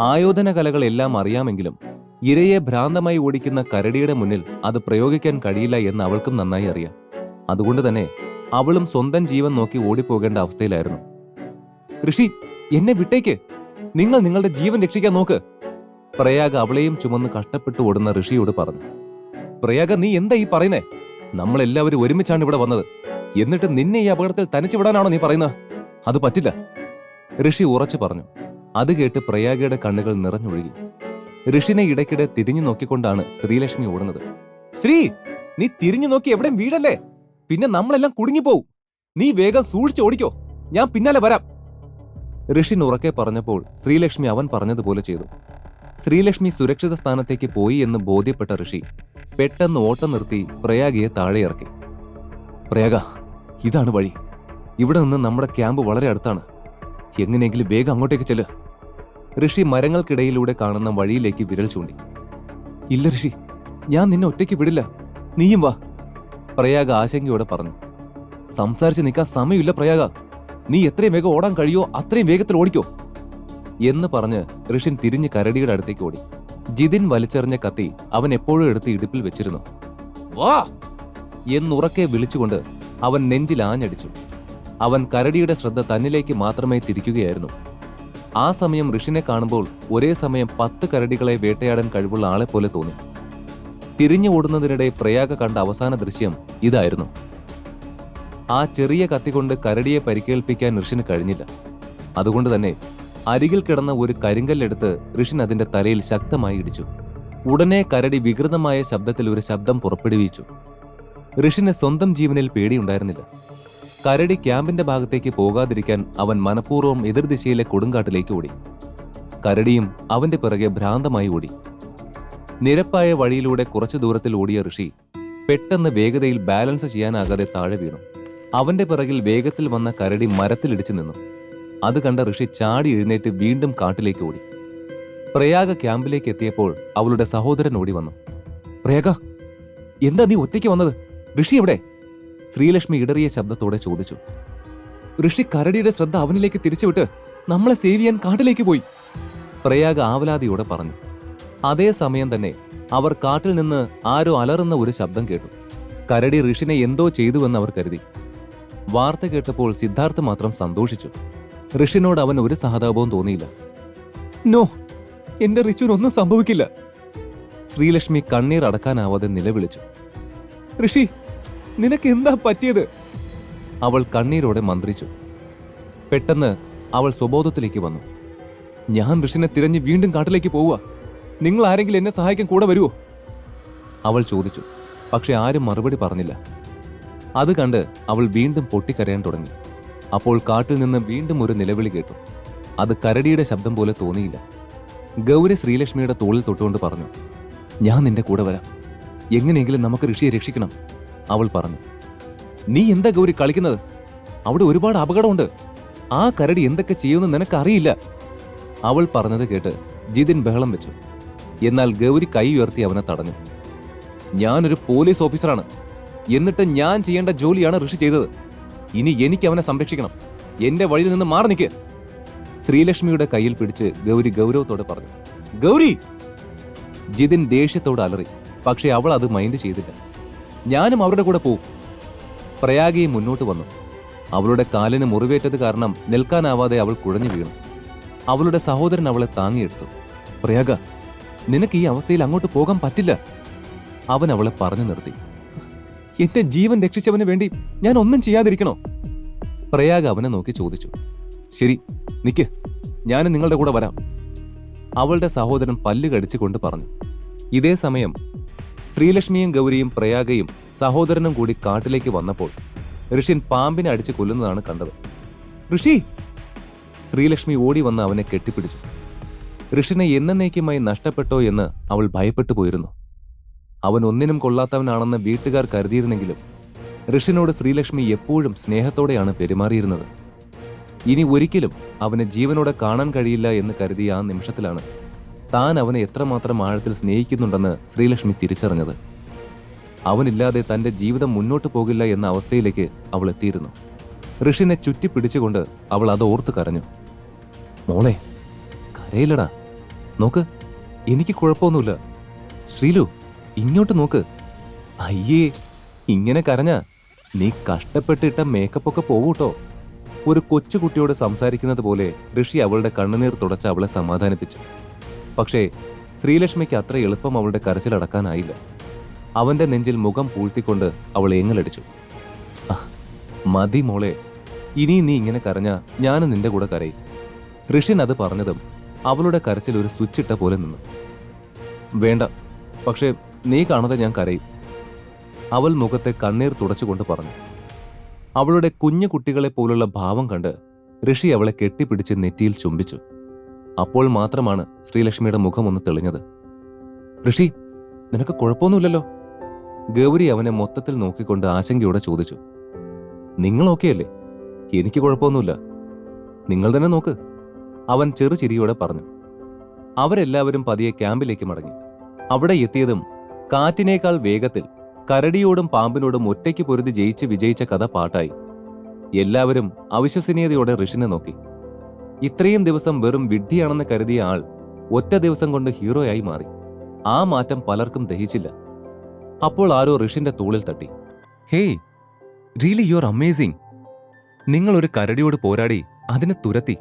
ആയോധന കലകളെല്ലാം അറിയാമെങ്കിലും ഇരയെ ഭ്രാന്തമായി ഓടിക്കുന്ന കരടിയുടെ മുന്നിൽ അത് പ്രയോഗിക്കാൻ കഴിയില്ല എന്ന് അവൾക്കും നന്നായി അറിയാം. അതുകൊണ്ട് തന്നെ അവളും സ്വന്തം ജീവൻ നോക്കി ഓടിപ്പോകേണ്ട അവസ്ഥയിലായിരുന്നു. ഋഷി എന്നെ വിട്ടേക്ക്. നിങ്ങൾ നിങ്ങളുടെ ജീവൻ രക്ഷിക്കാൻ നോക്ക്. പ്രയാഗ് അവളെയും ചുമന്ന് കഷ്ടപ്പെട്ടു ഓടുന്ന ഋഷിയോട് പറഞ്ഞു. പ്രയാഗ നീ എന്താ ഈ പറയുന്നേ? നമ്മളെല്ലാവരും ഒരുമിച്ചാണ് ഇവിടെ വന്നത്. എന്നിട്ട് നിന്നെ ഈ അപകടത്തിൽ തനിച്ചു വിടാനാണോ നീ പറയുന്നത്? അത് പറ്റില്ല. ഋഷി ഉറച്ചു പറഞ്ഞു. അത് കേട്ട് പ്രയാഗയുടെ കണ്ണുകൾ നിറഞ്ഞൊഴുകി. ഋഷിനെ ഇടയ്ക്കിടെ തിരിഞ്ഞു നോക്കിക്കൊണ്ടാണ് ശ്രീലക്ഷ്മി ഓടുന്നത്. ശ്രീ നീ തിരിഞ്ഞു നോക്കി എവിടെയും വീടല്ലേ പിന്നെ നമ്മളെല്ലാം കുടുങ്ങിപ്പോവും. നീ വേഗം സൂക്ഷിച്ച് ഓടിക്കോ. ഞാൻ പിന്നാലെ വരാം. ഋഷി ഉറക്കെ പറഞ്ഞപ്പോൾ ശ്രീലക്ഷ്മി അവൻ പറഞ്ഞതുപോലെ ചെയ്തു. ശ്രീലക്ഷ്മി സുരക്ഷിത സ്ഥാനത്തേക്ക് പോയി എന്ന് ബോധ്യപ്പെട്ട ഋഷി പെട്ടെന്ന് ഓട്ടം നിർത്തി പ്രയാഗിയെ താഴെ ഇറക്കി. പ്രയാഗ ഇതാണ് വഴി. ഇവിടെ നിന്ന് നമ്മുടെ ക്യാമ്പ് വളരെ അടുത്താണ്. എങ്ങനെയെങ്കിലും വേഗം അങ്ങോട്ടേക്ക് ചെല്ല്. ഋഷി മരങ്ങൾക്കിടയിലൂടെ കാണുന്ന വഴിയിലേക്ക് വിരൽ ചൂണ്ടി. ഇല്ല ഋഷി ഞാൻ നിന്നെ ഒറ്റയ്ക്ക് വിടില്ല. നീയും വാ. പ്രയാഗ ആശങ്കയോടെ പറഞ്ഞു. സംസാരിച്ച് നിൽക്കാൻ സമയമില്ല പ്രയാഗ. നീ എത്രയും വേഗം ഓടാൻ കഴിയോ അത്രയും വേഗത്തിൽ ഓടിക്കോ. എന്ന് പറഞ്ഞ് ഋഷിൻ തിരിഞ്ഞ് കരടിയുടെ അടുത്തേക്ക് ഓടി. ജിതിൻ വലിച്ചെറിഞ്ഞ കത്തി അവൻ എപ്പോഴും എടുത്ത് ഇടുപ്പിൽ വെച്ചിരുന്നു. വാ! എന്നുറക്കെ വിളിച്ചുകൊണ്ട് അവൻ നെഞ്ചിൽ ആഞ്ഞടിച്ചു. അവൻ കരടിയുടെ ശ്രദ്ധ തന്നിലേക്ക് മാത്രമേ തിരിക്കുകയായിരുന്നു. ആ സമയം ഋഷിനെ കാണുമ്പോൾ ഒരേ സമയം പത്ത് കരടികളെ വേട്ടയാടാൻ കഴിവുള്ള ആളെ പോലെ തോന്നി. തിരിഞ്ഞു ഓടുന്നതിനിടെ പ്രയാഗ കണ്ട അവസാന ദൃശ്യം ഇതായിരുന്നു. ആ ചെറിയ കത്തികൊണ്ട് കരടിയെ പരിക്കേൽപ്പിക്കാൻ ഋഷിന് കഴിഞ്ഞില്ല. അതുകൊണ്ട് തന്നെ അരികിൽ കിടന്ന ഒരു കരിങ്കല്ലെടുത്ത് ഋഷിൻ അതിന്റെ തലയിൽ ശക്തമായി ഇടിച്ചു. ഉടനെ കരടി വികൃതമായ ശബ്ദത്തിൽ ഒരു ശബ്ദം പുറപ്പെടുവിച്ചു. ഋഷിന് സ്വന്തം ജീവനിൽ പേടിയുണ്ടായിരുന്നില്ല. കരടി ക്യാമ്പിന്റെ ഭാഗത്തേക്ക് പോകാതിരിക്കാൻ അവൻ മനഃപൂർവം എതിർദിശയിലെ കൊടുങ്കാട്ടിലേക്ക് ഓടി. കരടിയും അവന്റെ പിറകെ ഭ്രാന്തമായി ഓടി. നിരപ്പായ വഴിയിലൂടെ കുറച്ചു ദൂരത്തിൽ ഓടിയ ഋഷി പെട്ടെന്ന് വേഗതയിൽ ബാലൻസ് ചെയ്യാനാകാതെ താഴെ വീണു. അവന്റെ പിറകിൽ വേഗത്തിൽ വന്ന കരടി മരത്തിലിടിച്ചു നിന്നു. അത് കണ്ട ഋഷി ചാടി എഴുന്നേറ്റ് വീണ്ടും കാട്ടിലേക്ക് ഓടി. പ്രയാഗ ക്യാമ്പിലേക്ക് എത്തിയപ്പോൾ അവളുടെ സഹോദരൻ ഓടി വന്നു. പ്രയാഗ എന്താ നീ ഒറ്റയ്ക്ക് വന്നത്? ഋഷി എവിടെ? ശ്രീലക്ഷ്മി ഇടറിയ ശബ്ദത്തോടെ ചോദിച്ചു. ഋഷി കരടിയുടെ ശ്രദ്ധ അവനിലേക്ക് തിരിച്ചുവിട്ട് നമ്മളെ സേവ് ചെയ്യാൻ കാട്ടിലേക്ക് പോയി പ്രയാഗ് ആവലാതിയോടെ പറഞ്ഞു. അതേ സമയം തന്നെ അവർ കാട്ടിൽ നിന്ന് ആരോ അലറുന്ന ഒരു ശബ്ദം കേട്ടു. കരടി ഋഷിനെ എന്തോ ചെയ്തുവെന്ന് അവർ കരുതി. വാർത്ത കേട്ടപ്പോൾ സിദ്ധാർത്ഥ് മാത്രം സന്തോഷിച്ചു. ഋഷിനോട് അവൻ ഒരു സഹതാപവും തോന്നിയില്ല. നോ എന്റെ റിച്ചുവിനൊന്നും സംഭവിക്കില്ല ശ്രീലക്ഷ്മി കണ്ണീർ അടക്കാനാവാതെ നിലവിളിച്ചു. ഋഷി നിനക്ക് എന്താ പറ്റിയത്? അവൾ കണ്ണീരോടെ മന്ത്രിച്ചു. പെട്ടെന്ന് അവൾ സ്വബോധത്തിലേക്ക് വന്നു. ഞാൻ ഋഷിനെ തിരഞ്ഞ് വീണ്ടും കാട്ടിലേക്ക് പോവുക. നിങ്ങൾ ആരെങ്കിലും എന്നെ സഹായിക്കാൻ കൂടെ വരുമോ അവൾ ചോദിച്ചു. പക്ഷെ ആരും മറുപടി പറഞ്ഞില്ല. അത് കണ്ട് അവൾ വീണ്ടും പൊട്ടിക്കരയാൻ തുടങ്ങി. അപ്പോൾ കാട്ടിൽ നിന്ന് വീണ്ടും ഒരു നിലവിളി കേട്ടു. അത് കരടിയുടെ ശബ്ദം പോലെ തോന്നിയില്ല. ഗൗരി ശ്രീലക്ഷ്മിയുടെ തോളിൽ തൊട്ടുകൊണ്ട് പറഞ്ഞു ഞാൻ നിന്റെ കൂടെ വരാം. എങ്ങനെയെങ്കിലും നമുക്ക് ഋഷിയെ രക്ഷിക്കണം. അവൾ പറഞ്ഞു നീ എന്താ ഗൗരി കളിക്കുന്നത്? അവിടെ ഒരുപാട് അപകടമുണ്ട്. ആ കരടി എന്തൊക്കെ ചെയ്യുമെന്ന് നിനക്കറിയില്ല. അവൾ പറഞ്ഞത് കേട്ട് ജിതിൻ ബഹളം വെച്ചു. എന്നാൽ ഗൗരി കൈ ഉയർത്തി അവനെ തടഞ്ഞു. ഞാനൊരു പോലീസ് ഓഫീസറാണ്. എന്നിട്ട് ഞാൻ ചെയ്യേണ്ട ജോലിയാണ് ഋഷി ചെയ്തത്. ഇനി എനിക്ക് അവനെ സംരക്ഷിക്കണം. എന്റെ വഴിയിൽ നിന്ന് മാറി നിൽക്ക് ശ്രീലക്ഷ്മിയുടെ കയ്യിൽ പിടിച്ച് ഗൗരി ഗൗരവത്തോടെ പറഞ്ഞു ഗൗരി! ജിതിൻ ദേഷ്യത്തോട് അലറി പക്ഷെ അവൾ അത് മൈൻഡ് ചെയ്തില്ല. ഞാനും അവരുടെ കൂടെ പോകും പ്രയാഗയും മുന്നോട്ട് വന്നു. അവളുടെ കാലിന് മുറിവേറ്റത് കാരണം നിൽക്കാനാവാതെ അവൾ കുഴഞ്ഞു വീണു. അവളുടെ സഹോദരൻ അവളെ താങ്ങിയെടുത്തു. പ്രയാഗ നിനക്ക് ഈ അവസ്ഥയിൽ അങ്ങോട്ട് പോകാൻ പറ്റില്ല. അവൻ അവളെ പറഞ്ഞു നിർത്തി. എന്റെ ജീവൻ രക്ഷിച്ചവന് വേണ്ടി ഞാൻ ഒന്നും ചെയ്യാതിരിക്കണോ? പ്രയാഗ അവനെ നോക്കി ചോദിച്ചു. ശരി നിക്ക്. ഞാനും നിങ്ങളുടെ കൂടെ വരാം. അവളുടെ സഹോദരൻ പല്ല് കടിച്ചുകൊണ്ട് പറഞ്ഞു. ഇതേ സമയം ശ്രീലക്ഷ്മിയും ഗൗരിയും പ്രയാഗയും സഹോദരനും കൂടി കാട്ടിലേക്ക് വന്നപ്പോൾ ഋഷിൻ പാമ്പിനെ അടിച്ച് കൊല്ലുന്നതാണ് കണ്ടത്. ഋഷി! ശ്രീലക്ഷ്മി ഓടി വന്ന് അവനെ കെട്ടിപ്പിടിച്ചു. ഋഷിനെ എന്നേക്കുമായി നഷ്ടപ്പെട്ടോ എന്ന് അവൾ ഭയപ്പെട്ടു പോയിരുന്നു. അവൻ ഒന്നിനും കൊള്ളാത്തവനാണെന്ന് വീട്ടുകാർ കരുതിയിരുന്നെങ്കിലും ഋഷിനോട് ശ്രീലക്ഷ്മി എപ്പോഴും സ്നേഹത്തോടെയാണ് പെരുമാറിയിരുന്നത്. ഇനി ഒരിക്കലും അവനെ ജീവനോടെ കാണാൻ കഴിയില്ല എന്ന് കരുതിയ ആ നിമിഷത്തിലാണ് താൻ അവനെ എത്രമാത്രം ആഴത്തിൽ സ്നേഹിക്കുന്നുണ്ടെന്ന് ശ്രീലക്ഷ്മി തിരിച്ചറിഞ്ഞത്. അവനില്ലാതെ തന്റെ ജീവിതം മുന്നോട്ട് പോകില്ല എന്ന അവസ്ഥയിലേക്ക് അവൾ എത്തിയിരുന്നു. ഋഷിനെ ചുറ്റിപ്പിടിച്ചുകൊണ്ട് അവൾ അത് ഓർത്ത് കരഞ്ഞു. മോളെ കരയില്ലടാ. നോക്ക് എനിക്ക് കുഴപ്പമൊന്നുമില്ല. ശ്രീലു ഇങ്ങോട്ട് നോക്ക്. അയ്യേ ഇങ്ങനെ കരഞ്ഞ നീ കഷ്ടപ്പെട്ടിട്ട മേക്കപ്പൊക്കെ പോവൂട്ടോ. ഒരു കൊച്ചുകുട്ടിയോട് സംസാരിക്കുന്നത് പോലെ ഋഷി അവളുടെ കണ്ണുനീർ തുടച്ച് അവളെ സമാധാനിപ്പിച്ചു. പക്ഷേ ശ്രീലക്ഷ്മിക്ക് അത്ര എളുപ്പം അവളുടെ കരച്ചിലടക്കാനായില്ല അവന്റെ നെഞ്ചിൽ മുഖം പൂഴ്ത്തിക്കൊണ്ട് അവൾ ഏങ്ങലടിച്ചു. "അഹ്, മതി മോളെ ഇനി നീ ഇങ്ങനെ കരഞ്ഞ ഞാനും നിന്റെ കൂടെ കരയും. ഋഷിൻ അത് പറഞ്ഞതും അവളുടെ കരച്ചിൽ ഒരു സ്വിച്ചിട്ട പോലെ നിന്നു. വേണ്ട പക്ഷേ നീ കാണാതെ ഞാൻ കരയും. അവൾ മുഖത്തെ കണ്ണീർ തുടച്ചുകൊണ്ട് പറഞ്ഞു. അവളുടെ കുഞ്ഞു കുട്ടികളെ പോലുള്ള ഭാവം കണ്ട് ഋഷി അവളെ കെട്ടിപ്പിടിച്ച് നെറ്റിയിൽ ചുംബിച്ചു. അപ്പോൾ മാത്രമാണ് ശ്രീലക്ഷ്മിയുടെ മുഖം ഒന്ന് തെളിഞ്ഞത്. ഋഷി നിനക്ക് കുഴപ്പമൊന്നുമില്ലല്ലോ? ഗൗരി അവനെ മൊത്തത്തിൽ നോക്കിക്കൊണ്ട് ആശങ്കയോടെ ചോദിച്ചു. നിങ്ങൾ ഓക്കെയല്ലേ എനിക്ക് കുഴപ്പമൊന്നുമില്ല. നിങ്ങൾ തന്നെ നോക്ക് അവൻ ചെറുചിരിയോടെ പറഞ്ഞു. അവരെല്ലാവരും പതിയെ ക്യാമ്പിലേക്ക് മടങ്ങി. അവിടെ എത്തിയതും കാറ്റിനേക്കാൾ വേഗത്തിൽ കരടിയോടും പാമ്പിനോടും ഒറ്റയ്ക്ക് പൊരുതി ജയിച്ച് വിജയിച്ച കഥ പാട്ടായി. എല്ലാവരും അവിശ്വസനീയതയോടെ ഋഷിനെ നോക്കി. ഇത്രയും ദിവസം വെറും വിഡ്ഢിയാണെന്ന് കരുതിയ ആൾ ഒറ്റ ദിവസം കൊണ്ട് ഹീറോയായി മാറി. ആ മാറ്റം പലർക്കും ദഹിച്ചില്ല. അപ്പോൾ ആരോ ഋഷിന്റെ തോളിൽ തട്ടി. Hey really you are amazing നിങ്ങൾ ഒരു കരടിയോട് പോരാടി അതിനെ തുരത്തി.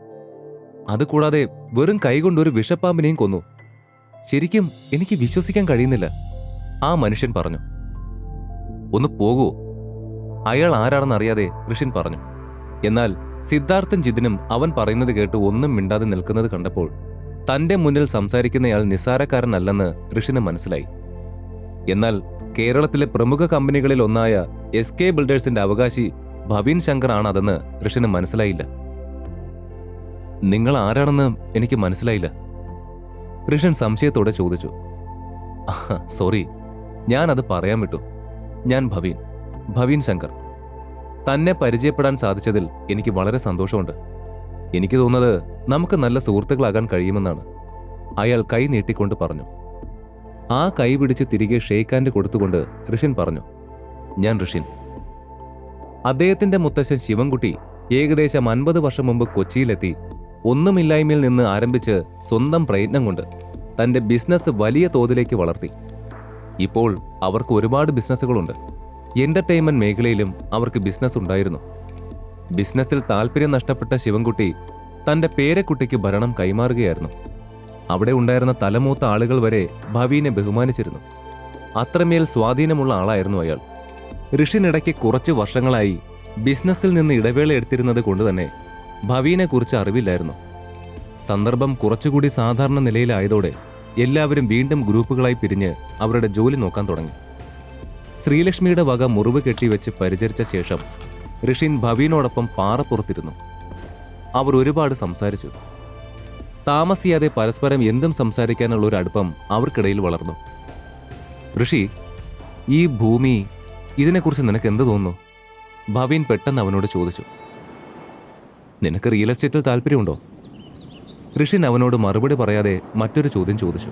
അതുകൂടാതെ വെറും കൈകൊണ്ട് ഒരു വിഷപ്പാമ്പിനെയും കൊന്നു. ശരിക്കും എനിക്ക് വിശ്വസിക്കാൻ കഴിയുന്നില്ല. ആ മനുഷ്യൻ പറഞ്ഞു. ഒന്ന് പോകൂ. അയാൾ ആരാണെന്നറിയാതെ ഋഷിൻ പറഞ്ഞു. എന്നാൽ സിദ്ധാർത്ഥൻ ജിതിനും അവൻ പറയുന്നത് കേട്ട് ഒന്നും മിണ്ടാതെ നിൽക്കുന്നത് കണ്ടപ്പോൾ തന്റെ മുന്നിൽ സംസാരിക്കുന്നയാൾ നിസ്സാരക്കാരനല്ലെന്ന് ഋഷിന് മനസ്സിലായി. എന്നാൽ കേരളത്തിലെ പ്രമുഖ കമ്പനികളിൽ ഒന്നായ എസ് കെ ബിൽഡേഴ്സിന്റെ അവകാശി ഭവീൻ ശങ്കർ ആണ് അതെന്ന് ഋഷിന് മനസ്സിലായില്ല. നിങ്ങൾ ആരാണെന്ന് എനിക്ക് മനസ്സിലായില്ല ഋഷൻ സംശയത്തോടെ ചോദിച്ചു. സോറി ഞാൻ അത് പറയാൻ വിട്ടു. ഞാൻ ഭവീൻ ഭവീൻ ശങ്കർ. തന്നെ പരിചയപ്പെടാൻ സാധിച്ചതിൽ എനിക്ക് വളരെ സന്തോഷമുണ്ട്. എനിക്ക് തോന്നുന്നത് നമുക്ക് നല്ല സുഹൃത്തുക്കളാകാൻ കഴിയുമെന്നാണ്. അയാൾ കൈ നീട്ടിക്കൊണ്ട് പറഞ്ഞു. ആ കൈ പിടിച്ച് തിരികെ ഷെയ്ഖാന്റെ കൊടുത്തുകൊണ്ട് ഋഷിൻ പറഞ്ഞു ഞാൻ ഋഷിൻ. അദ്ദേഹത്തിന്റെ മുത്തശ്ശൻ ശിവൻകുട്ടി ഏകദേശം അൻപത് വർഷം മുമ്പ് കൊച്ചിയിലെത്തി ഒന്നുമില്ലായ്മയിൽ നിന്ന് ആരംഭിച്ച് സ്വന്തം പ്രയത്നം കൊണ്ട് തന്റെ ബിസിനസ് വലിയ തോതിലേക്ക് വളർത്തി. ഇപ്പോൾ അവർക്ക് ഒരുപാട് ബിസിനസ്സുകളുണ്ട്. എന്റർടൈൻമെന്റ് മേഖലയിലും അവർക്ക് ബിസിനസ് ഉണ്ടായിരുന്നു. ബിസിനസ്സിൽ താല്പര്യം നഷ്ടപ്പെട്ട ശിവൻകുട്ടി തന്റെ പേരക്കുട്ടിക്ക് ഭരണം കൈമാറുകയായിരുന്നു. അവിടെ ഉണ്ടായിരുന്ന തലമൂത്ത ആളുകൾ വരെ ഭവീനെ ബഹുമാനിച്ചിരുന്നു. അത്രമേൽ സ്വാധീനമുള്ള ആളായിരുന്നു അയാൾ. ഋഷിനിടയ്ക്ക് കുറച്ച് വർഷങ്ങളായി ബിസിനസ്സിൽ നിന്ന് ഇടവേള എടുത്തിരുന്നത് കൊണ്ട് കൊണ്ടുതന്നെ ഭവീനെക്കുറിച്ച് അറിവില്ലായിരുന്നു. സന്ദർഭം കുറച്ചുകൂടി സാധാരണ നിലയിലായതോടെ എല്ലാവരും വീണ്ടും ഗ്രൂപ്പുകളായി പിരിഞ്ഞ് അവരുടെ ജോലി നോക്കാൻ തുടങ്ങി. ശ്രീലക്ഷ്മിയുടെ വക മുറിവ് കെട്ടിവെച്ച് പരിചരിച്ച ശേഷം ഋഷിൻ ഭവീനോടൊപ്പം പാറപ്പുറത്തിരുന്നു അവർ ഒരുപാട് സംസാരിച്ചു. താമസിയാതെ പരസ്പരം എന്തും സംസാരിക്കാനുള്ള ഒരു അടുപ്പം അവർക്കിടയിൽ വളർന്നു. ഋഷി ഈ ഭൂമി ഇതിനെക്കുറിച്ച് നിനക്ക് എന്ത് തോന്നുന്നു? ഭവീൻ പെട്ടെന്ന് അവനോട് ചോദിച്ചു. നിനക്ക് റിയൽ എസ്റ്റേറ്റിൽ താല്പര്യമുണ്ടോ? ഋഷിൻ അവനോട് മറുപടി പറയാതെ മറ്റൊരു ചോദ്യം ചോദിച്ചു.